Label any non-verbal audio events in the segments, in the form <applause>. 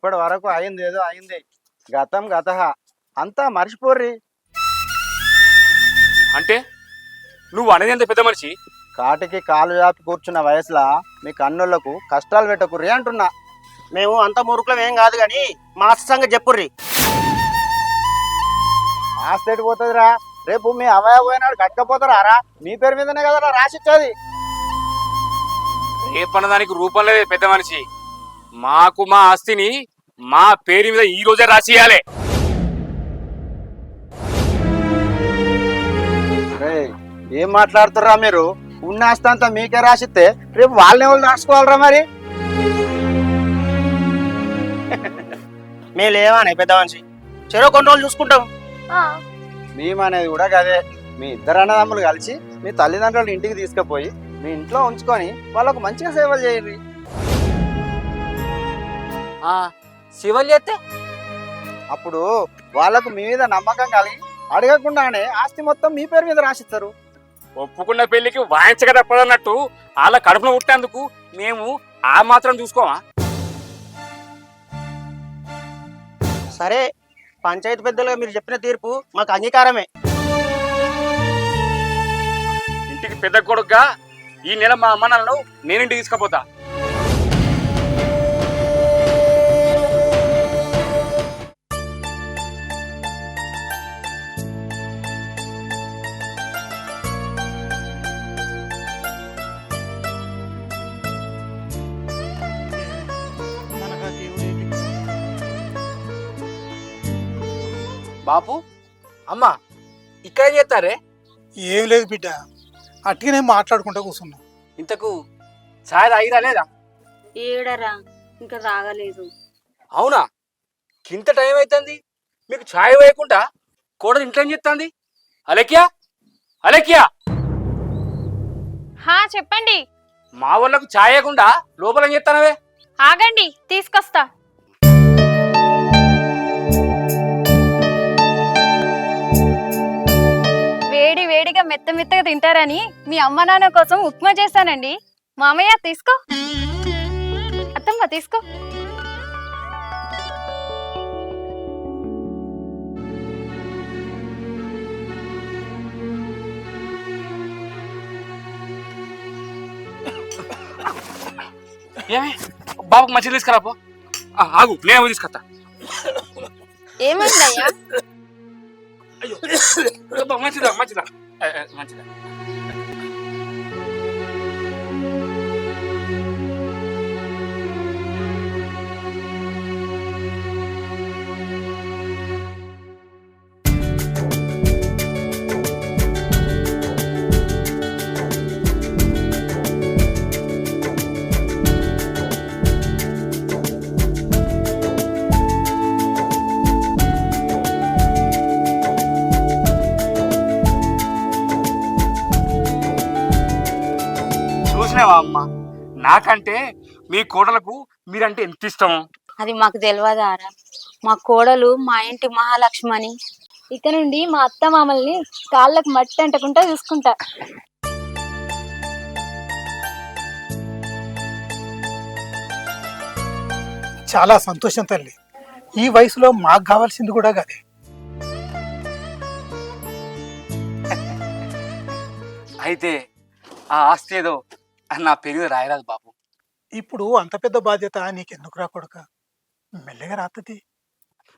ఇప్పటి వరకు అయింది ఏదో అయింది. గతం గత అంతా మర్చిపోర్రి. అంటే? నువ్వు అనేది ఎంత పెద్ద మనిషి? కాటికి కాలు వ్యాపి కూర్చున్న వయసులో మీ కన్నులకు కష్టాలు పెట్టకుర్రి అంటున్నా. మేము అంత మురుకులం ఏం కాదు కానీ మా సంగతి చెప్పుర్రి. ఆస్తి పోతుందిరా? రేపు మీ అవయ పోయినాడు కట్టకపోతారా రా మీ పేరు మీదనే కదా రాసిచ్చేది. రేపన్నదానికి రూపం లేదు పెద్ద మనిషి. మాకు మా ఆస్తిని మా పేరు మీద ఈ రోజే రాసియాలి రేయ్, ఏం మాట్లాడుతుర్రా మీరు? ఉన్న ఆస్తి అంతా మీకే రాసిస్తే రేపు వాళ్ళని వాళ్ళు రాసుకోవాలరా మరి? మేము లేవానే పెద్ద మనిషి చెరో కొన్ని రోజులు చూసుకుంటాం. మేమనేది కూడా గదే. మీ ఇద్దరు అన్నదమ్ములు కలిసి మీ తల్లిదండ్రులు ఇంటికి తీసుకుపోయి మీ ఇంట్లో ఉంచుకొని వాళ్ళకు మంచిగా సేవలు చేయండి. శివలు చేస్తే అప్పుడు వాళ్ళకు మీ మీద నమ్మకం కలిగి అడగకుండానే ఆస్తి మొత్తం మీ పేరు మీద రాసిస్తారు. ఒప్పుకున్న పెళ్ళికి వాయించక తప్పదన్నట్టు వాళ్ళ కడుపున పుట్టేందుకు మేము ఆ మాత్రం చూసుకోమా? సరే పంచాయతీ పెద్దలుగా మీరు చెప్పిన తీర్పు మాకు అంగీకారమే. ఇంటికి పెద్ద కొడుకుగా ఈ నెల మా అమ్మ నాన్నలు నేను ఇంటికి తీసుకుపోతా. బాపు అమ్మా ఇక్కడ ఏం చేస్తారే? ఏం లేదు బిడ్డ అట్టిగానే మాట్లాడుకుంటూ కూర్చున్నాం. ఇంతకు ఛాయ్ తాగిరా లేదా? ఏడరా ఇంకా రాగలేదు అవునా? ఇంత టైం అవుతుంది మీకు ఛాయ్ వేయకుండా కోడలు ఇంట్లో ఏం చేస్తుంది? అలెక్యా అలెక్యా హా చెప్పండి. మా వాళ్ళకు ఛాయ్ వేయకుండా లోపల ఏం చేస్తానవే? ఆగండి తీసుకొస్తా. మెత్త మెత్తగా తింటారని మీ అమ్మ నాన్న కోసం ఉప్మా చేశానండి. మామయ్య తీసుకో. అత్తమ్మ తీసుకో. ఏమి? బాబుకు మంచిది తీసుకురా పో. ఆ, ఆగు నేను తీసుకొస్తా. ఏమైందయ్యా? అయ్యో. మంచిదా మంచిదా ఏ, ఏ, మంచిదా చూసినావా మీరంటే ఎంత ఇష్టం? అది మాకు తెలియదారా మా కోడలు మా ఇంటి మహాలక్ష్మని ఇక నుండి మా అత్త మామల్ని కాళ్ళకు మట్టి అంటకుండా చూసుకుంటా. చాలా సంతోషం తల్లి. ఈ వయసులో మాకు కావాల్సింది కూడా కదే అయితే ఆ ఆస్తి ఏదో నా పేరు మీద రాయరాదు బాబు. ఇప్పుడు అంత పెద్ద బాధ్యత నీకెందుకు రా కొడుక? మెల్లగా రాతది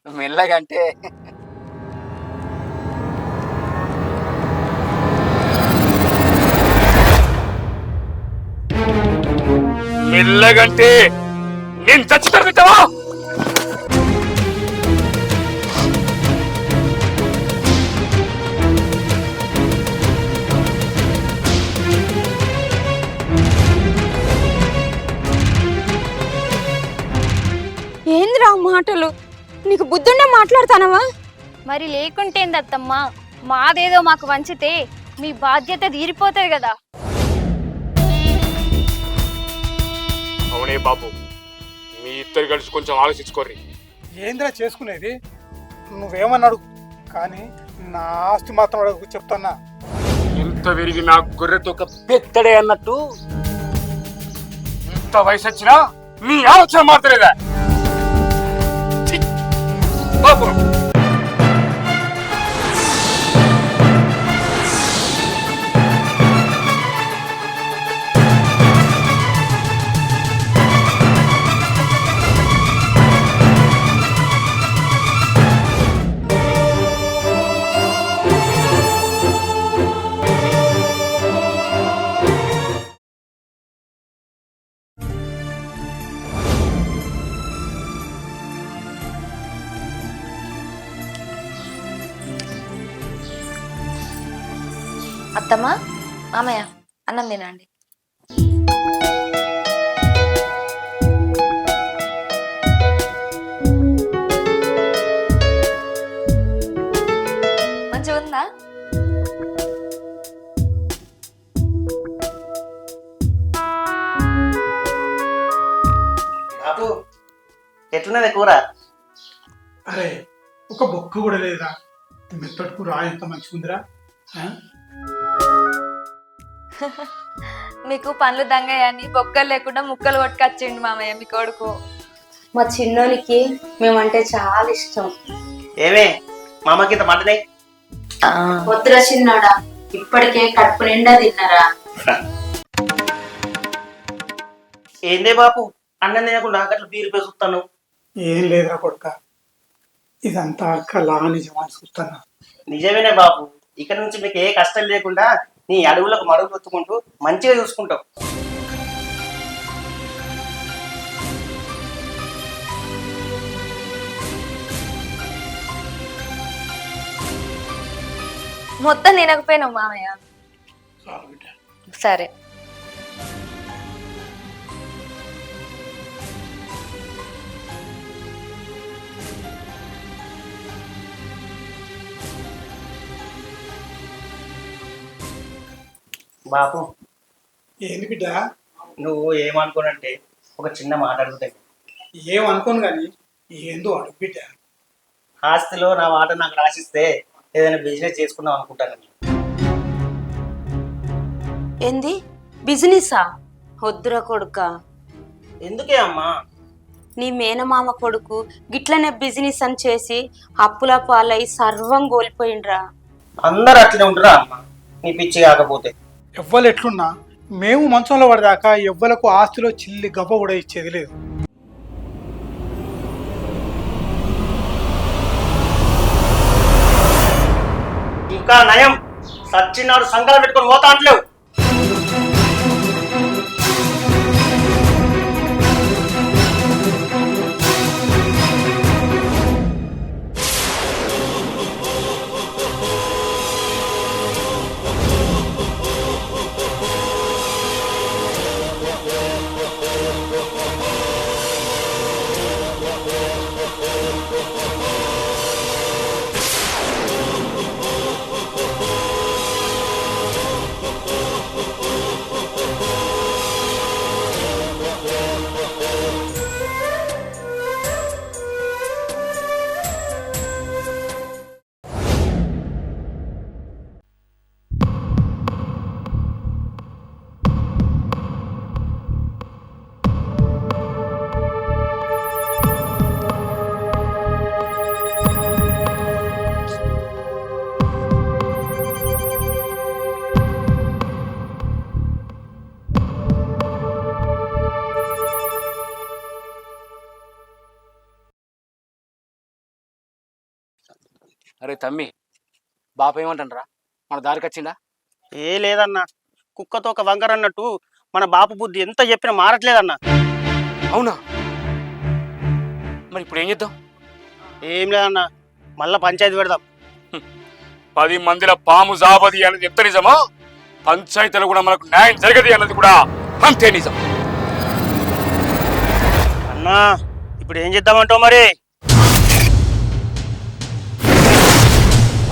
మెల్లగంటే. మెల్లగంటే. నేను చచ్చిపోతా ఏందిరా మాటలు? నీకు బుద్ధుండే మాట్లాడతానవా? మరి లేకుంటేంది అత్తమ్మ మాదేదో మాకు వంచితే మీ బాధ్యత తీరిపోతుంది కదా. అవునే బాబు మీ ఇద్దరు కలిసి కొంచెం ఆలోచించుకోర్రి. ఏందిరా చేసుకునేది? నువ్వేమన్నాడు? కానీ నా ఆస్తి మాత్రం అడుగు చెప్తున్నా. ఎంత విరిగి నా గొర్రెతో ఒక పెత్తడే అన్నట్టు? ఎంత వయసు వచ్చినా నీ ఆలోచన మాత్రమేదా Opo! అత్తమ్మ మామయ్య అన్నం తినండి. మంచిగా ఉందా? బాపు ఎట్లున్నది కూర? అరే ఒక బొక్క కూడా లేదా మెత్తటి కూర ఎంత మంచిగుందిరా. ఆ? <laughs> మీకు పండ్లు దంగయ్యని బొక్కలు లేకుండా ముక్కలు కొట్టుకొచ్చిండు మామయ్య మీ కొడుకు. మా చిన్నోనికి మేమంటే చాలా ఇష్టం. ఏమే మా అమ్మకి ఇంత మంటనే? వద్దురా చిన్నోడా ఇప్పటికే కడుపు నిండా తిన్నారా? <laughs> ఏందే బాపు అన్నం తినకుండా అట్లా బీరు పేసుకుతాను ఏం లేదురా కొడుక ఇదంతా కళా నిజమని చూస్తున్నా. నిజమేనే బాపు ఇక్కడ నుంచి మీకు ఏ కష్టం లేకుండా నీ అడవులకు మడుగు ఎత్తుకుంటూ మంచిగా చూసుకుంటావు. మొత్తం తినకపోయినావు మామయ్య? సరే. బాపు. ఏంది బిడ్డ? నువ్వు ఏమనుకోనంటే ఒక చిన్న మాట అడుగుతాయి ఏం అనుకోను కానీ ఏందో అడుగు బిడ్డ. ఆస్తిలో నా మాట నాకు రాసిస్తే ఏదైనా బిజినెస్ చేసుకుందాం అనుకుంటాను ఏంది? బిజినెసా వద్దురా కొడుక. ఎందుకే అమ్మా? నీ మేనమామ కొడుకు గిట్లనే బిజినెస్ అని చేసి అప్పుల పాలై సర్వం కోల్పోయిండ్రా. అందరు అట్లనే ఉంటారా అమ్మా. నీ పిచ్చి కాకపోతే. ఎవ్వరు ఎట్లున్నా మేము మంచంలో పడదాకా ఎవ్వలకు ఆస్తిలో చిల్లి గవ్వ కూడా ఇచ్చేది లేదు. ఇంకా నయం సచ్చినాడు సంఘాలు పెట్టుకొని పోతా అంటలేవు. అరే తమ్మి బాప ఏమంటారా మన దారికి వచ్చిందా ఏ లేదన్నా కుక్కతో ఒక వంకర అన్నట్టు మన బాపు బుద్ధి ఎంత చెప్పినా మారట్లేదన్నా. అవునా? మరి ఇప్పుడు ఏం చేద్దాం? ఏం లేదన్నా మళ్ళా పంచాయతీ పెడదాం. పది మందిల పాము జాబది అన్నది ఎంత నిజమో పంచాయతీలో కూడా మనకు న్యాయం జరగది అన్నది కూడా అంతే నిజం. అన్నా ఇప్పుడు ఏం చేద్దామంటావు మరి?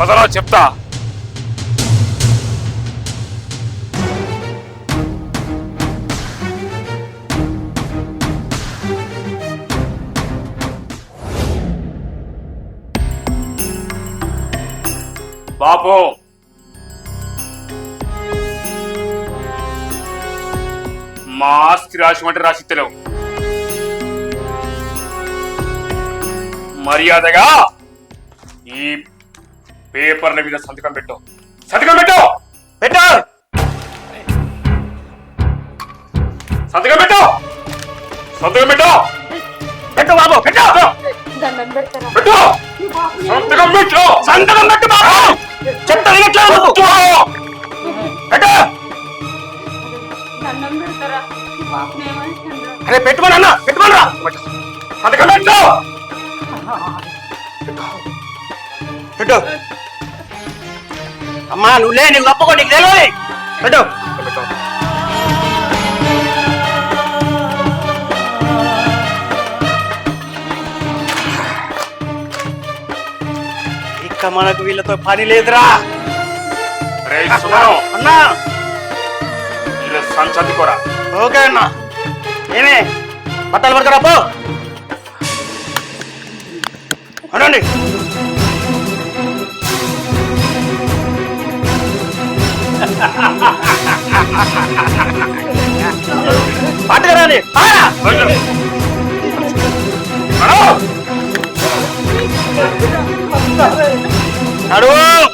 పదరా చెప్తా. బాపు. మా ఆస్తి రాసి అంటే రాసి తెలియవు మర్యాదగా ఈ పేపర్ల మీద సంతకం పెట్టు. సంతకం పెట్టు! పెట్టు! సంతకం పెట్టు! సంతకం పెట్టు! పెట్టు బాబు పెట్టు! పెట్టు! సంతకం పెట్టు! సంతకం పెట్టు బాబు! నువ్వు. పెట్టు! అరే పెట్టుకోండి అన్న పెట్టుకోండి రా. సంతకం పెట్టు! అమ్మా నువ్వు లే నువ్వు తప్పుకో నీకు తెలియదు పెట్టు. ఇక మనకు వీళ్ళతో పని లేదురా. అన్నా. సంచతి కూడా. ఓకే అన్నా. ఏమే? బట్టలు పడతారా పో. అనండి. పట్టుకురాని నడువు!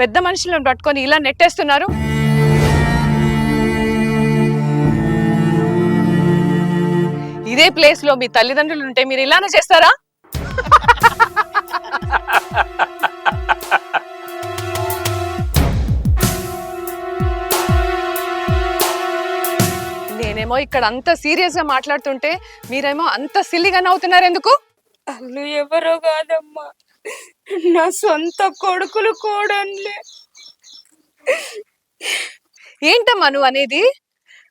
పెద్ద మనుషులను పట్టుకొని ఇలా నెట్టేస్తున్నారు. ఇదే ప్లేస్లో మీ తల్లిదండ్రులు ఉంటే మీరు ఇలానే చేస్తారా? నేనేమో ఇక్కడ అంత సీరియస్గా మాట్లాడుతుంటే మీరేమో అంత సిల్లిగా నవ్వుతున్నారు ఎందుకు వాళ్ళు ఎవరో కాదమ్మా. నా సొంత కొడుకులు కోడన్లే ఏంటమ్మా నువ్వు అనేది?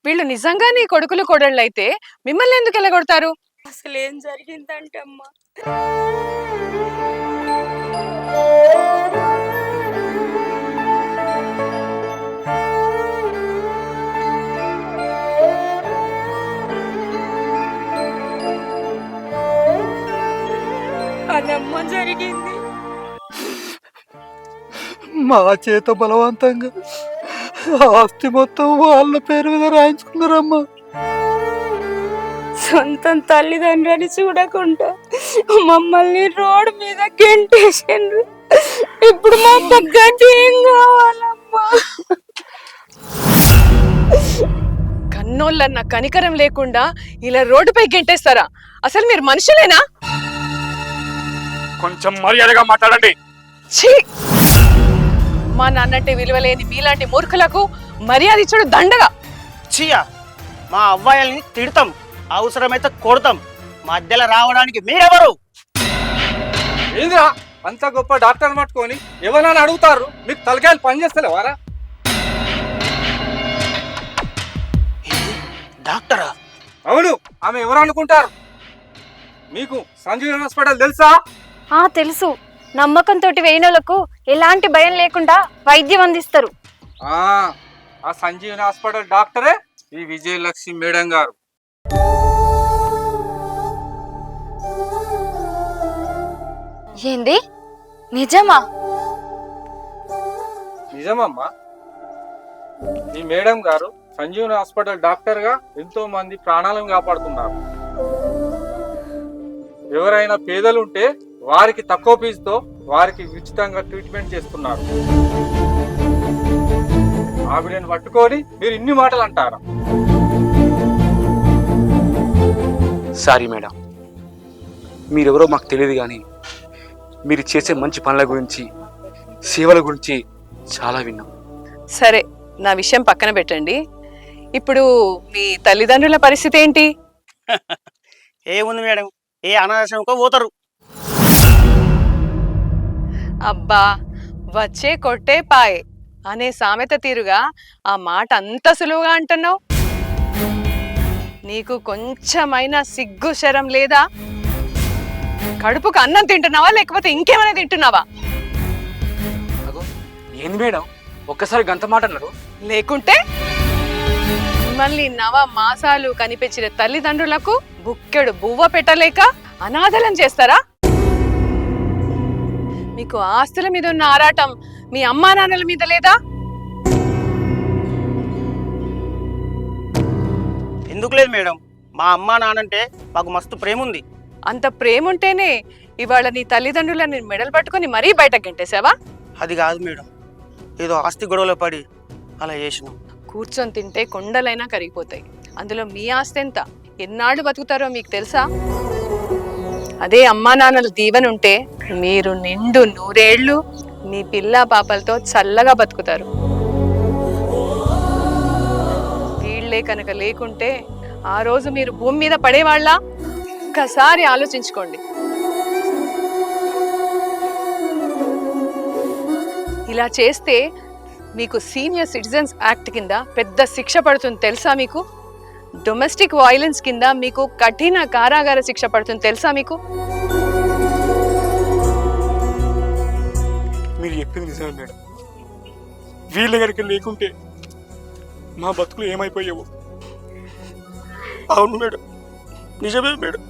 వీళ్ళు నిజంగా నీ కొడుకులు కోడళ్ళు అయితే మిమ్మల్ని ఎందుకు వెళ్ళగొడతారు అసలు ఏం జరిగిందంటమ్మా. అదమ్మ జరిగింది. మా చేత బలవంతంగా ఆస్తి మొత్తం వాళ్ళ పేరు మీద రాయించుకున్నారమ్మా సొంతం తల్లిదండ్రులని చూడకుండా మమ్మల్ని రోడ్ మీద గెంటేసిండ్రు. ఇప్పుడు మా గతి ఏం కావాలమ్మా? కన్నోళ్ళన్న కనికరం లేకుండా ఇలా రోడ్డుపై గెంటేస్తారా? అసలు మీరు మనుషులేనా? కొంచెం మర్యాదగా మాట్లాడండి. ఛీ! మా నాన్నంటే విలువలేని మీలాంటి మూర్ఖులకు మర్యాద ఇచ్చుడు దండగా. చియా మా అవ్వాయిల్ని తిడతాం అవసరమైతే కొడతాం మధ్యలో రావడానికి మీరెవరు? ఏందిరా అంత గొప్ప డాక్టర్ పట్టుకొని ఎవరైనా అడుగుతారు? మీకు తలకాయలు పని చేస్తలేవారా? డాక్టరా? అవును ఆమె ఎవరు అనుకుంటారు? మీకు సంజీవన్ హాస్పిటల్ తెలుసా? ఆ తెలుసు. నమ్మకంతో వేయినోళ్ళకు ఎలాంటి భయం లేకుండా వైద్యం అందిస్తారు. ఆ ఆ సంజీవన్ హాస్పిటల్ డాక్టరే ఈ విజయలక్ష్మి మేడం గారు. ఏంది? నిజమా? నిజమమ్మా. ఈ మేడం గారు సంజీవన్ హాస్పిటల్ డాక్టర్గా ఎంతో మంది ప్రాణాలను కాపాడుతున్నారు. ఎవరైనా పేదలు ఉంటే వారికి తక్కువ ఫీజుతో వారికి ఉచితంగా ట్రీట్మెంట్ చేస్తున్నారు. ఆవిడని పట్టుకొని మీరు ఇన్ని మాటలు అంటారా? Sorry madam. మీరెవరో మాకు తెలియదు కానీ మీరు చేసే మంచి పనుల గురించి సేవల గురించి చాలా విన్నాం. సరే నా విషయం పక్కన పెట్టండి. ఇప్పుడు మీ తల్లిదండ్రుల పరిస్థితి ఏంటి? <laughs> ఏముంది మేడం? ఏ అనాథాశ్రమంకో పోతారు. అబ్బా వచ్చే కొట్టే పాయే అనే సామెత తీరుగా ఆ మాట అంత సులువుగా అంటున్నావు? నీకు కొంచెమైనా సిగ్గు శరం లేదా? కడుపుకు అన్నం తింటున్నావా లేకపోతే ఇంకేమైనా తింటున్నావా? ఏంది మేడం? ఒక్కసారి గంత మాట అన్నారు. లేకుంటే? మిమ్మల్ని నవ మాసాలు కనిపించిన తల్లిదండ్రులకు బుక్కెడు బువ్వ పెట్టలేక అనాథలం చేస్తారా? మీకు ఆస్తుల మీద ఉన్న ఆరాటం మీ అమ్మా నాన్నల మీద లేదా? ఎందుకు లేదు మేడం? మా అమ్మ నానంటే మాకు మస్తు ప్రేమ ఉంది అంత ప్రేమ ఉంటేనే ఇవాళ నీ తల్లిదండ్రులని మెడలు పట్టుకొని మరీ బయటకు గెంటేసావా అది కాదు మేడం. ఏదో ఆస్తి గొడవలో పడి అలా చేసినాం. కూర్చొని తింటే కొండలైనా కరిగిపోతాయి. అందులో మీ ఆస్తి ఎంత? ఎన్నాళ్ళు బతుకుతారో మీకు తెలుసా? అదే అమ్మా నాన్నల దీవెనుంటే మీరు నిండు నూరేళ్ళు మీ పిల్ల పాపలతో చల్లగా బతుకుతారు. వీళ్ళే కనుక లేకుంటే ఆ రోజు మీరు భూమి మీద పడేవాళ్ళ? ఒక్కసారి ఆలోచించుకోండి. ఇలా చేస్తే మీకు సీనియర్ సిటిజన్స్ యాక్ట్ కింద పెద్ద శిక్ష పడుతుంది తెలుసా మీకు? డొమెస్టిక్ వైలెన్స్ కింద మీకు కఠిన కారాగార శిక్ష పడుతుంది. తెలుసా మీకు? మీరు చెప్పింది నిజమే మేడం. వీళ్ళ దగ్గరికి లేకుంటే మా బతుకులు ఏమైపోయావు? అవును మేడం. నిజమే మేడం.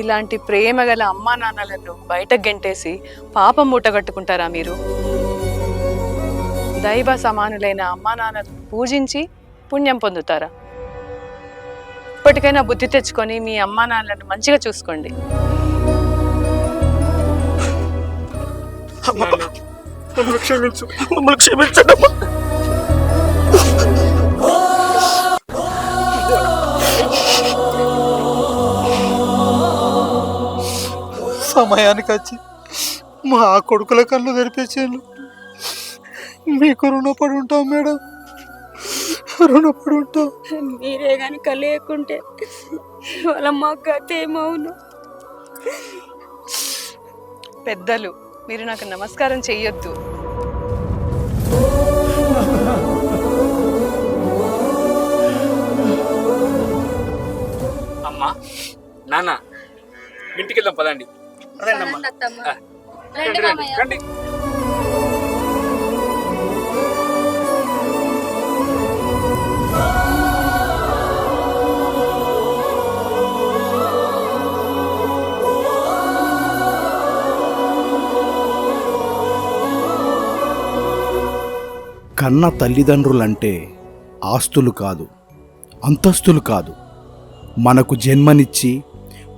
ఇలాంటి ప్రేమ గల అమ్మా నాన్నలను బయట గెంటేసి పాపం మూటగట్టుకుంటారా మీరు? దైవ సమానులైన అమ్మా నాన్నలను పూజించి పుణ్యం పొందుతారా? ఇప్పటికైనా బుద్ధి తెచ్చుకొని మీ అమ్మా నాన్నలను మంచిగా చూసుకోండి. మమ్మల్ని క్షమించు మమ్మల్ని సమయానికి వచ్చి మా కొడుకుల కళ్ళు తెరిపించాను మీకు రుణపడి ఉంటాం మేడం. రుణపడి ఉంటాం మీరే గనుక లేకుంటే వాళ్ళ మా గత ఏమవును? పెద్దలు మీరు నాకు నమస్కారం చెయ్యొద్దు. అమ్మా నాన్న ఇంటికి వెళ్దాం పదండి రండి. కన్న తల్లిదండ్రులంటే ఆస్తులు కాదు అంతస్తులు కాదు. మనకు జన్మనిచ్చి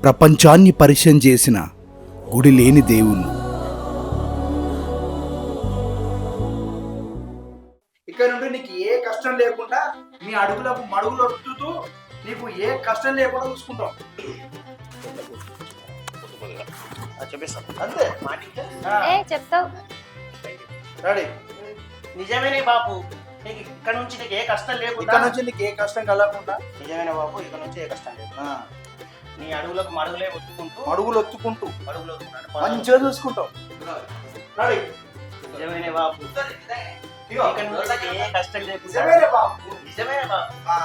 ప్రపంచాన్ని పరిచయం చేసిన గుడి లేని దేవుళ్ళు ఇక్కడ నుండి నీకు ఏ కష్టం లేకుండా నీ అడుగులకు మడుగులు వస్తుతూ నీకు ఏ కష్టం లేకుండా చూసుకుంటాం. చెప్పేస్తాం అంతే. చెప్తావు. రెడీ నిజమేనే బాపు. నీకు ఇక్కడ నుంచి నీకు ఏ కష్టం ఇక్కడ లేకుండా నుంచి నీకు ఏ కష్టం కలగకుండా నిజమేనే బాపు ఇక్కడ నుంచి ఏ కష్టం లేదు. ఆ, నీ అడుగులకు మడుగులే ఒత్తుకుంటూ మడుగులు ఒత్తుకుంటూ అడుగులు మంచిగా చూసుకుంటాం రెడీ నిజమేనే బాపు. ఇగో, ఇక్కడ నుంచి నీకు ఏ కష్టం లేకుండా నిజమేనే బాబు. నిజమేనే బాపు. ఆ,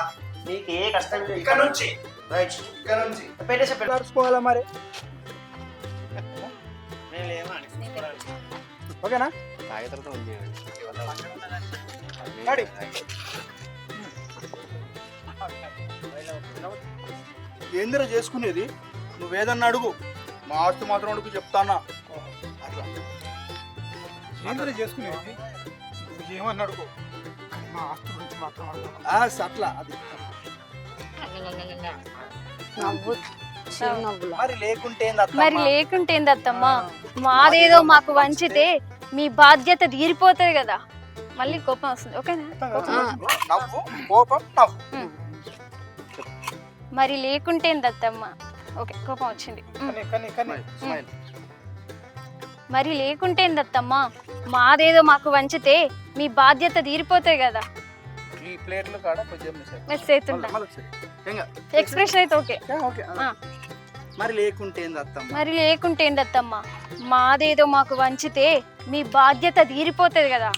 నీకు ఏ కష్టం లేదు ఇక్కడ నుంచి. రైట్. ఇక్కడ నుంచి. పెట్టేసి పెట్టు. నడుచుకోవాలా మరి? నేను అని. ఓకేనా రెడీ ఏందిరా చేసుకునేది? నువ్వేదన్నా అడుగు. మా ఆస్తి మాత్రం అడుగు చెప్తానా? అట్లా. ఏంటో చేసుకునేది? ఏమన్నా అడుగు. మా ఆస్తి గురించి మాత్రం అట్లా అది. మరి లేకుంటే ఏంది అత్తమ్మ? మరి లేకుంటే ఏంది అత్తమ్మ? మాదేదో మాకు వంచితే మీ బాధ్యత తీరిపోతుంది కదా. మళ్ళీ కోపం వస్తుంది. ఓకేనా? నవ్వు కోపం నవ్వు మరి లేకుంటే ఏంది అత్తమ్మ ఓకే కోపం వచ్చింది. ఉమ్. కానీ కానీ కానీ. స్మైల్ మరి లేకుంటే ఏంది అత్తమ్మ మాదేదో మాకు వంచితే మీ బాధ్యత తీరిపోతాయి కదా. ఎక్స్ప్రెషన్ అయితే ఓకే. మరి లేకుంటే అత్తమ్మ మరి లేకుంటే ఏందత్తమ్మ మాదేదో మాకు వంచితే మీ బాధ్యత తీరిపోతుంది కదా.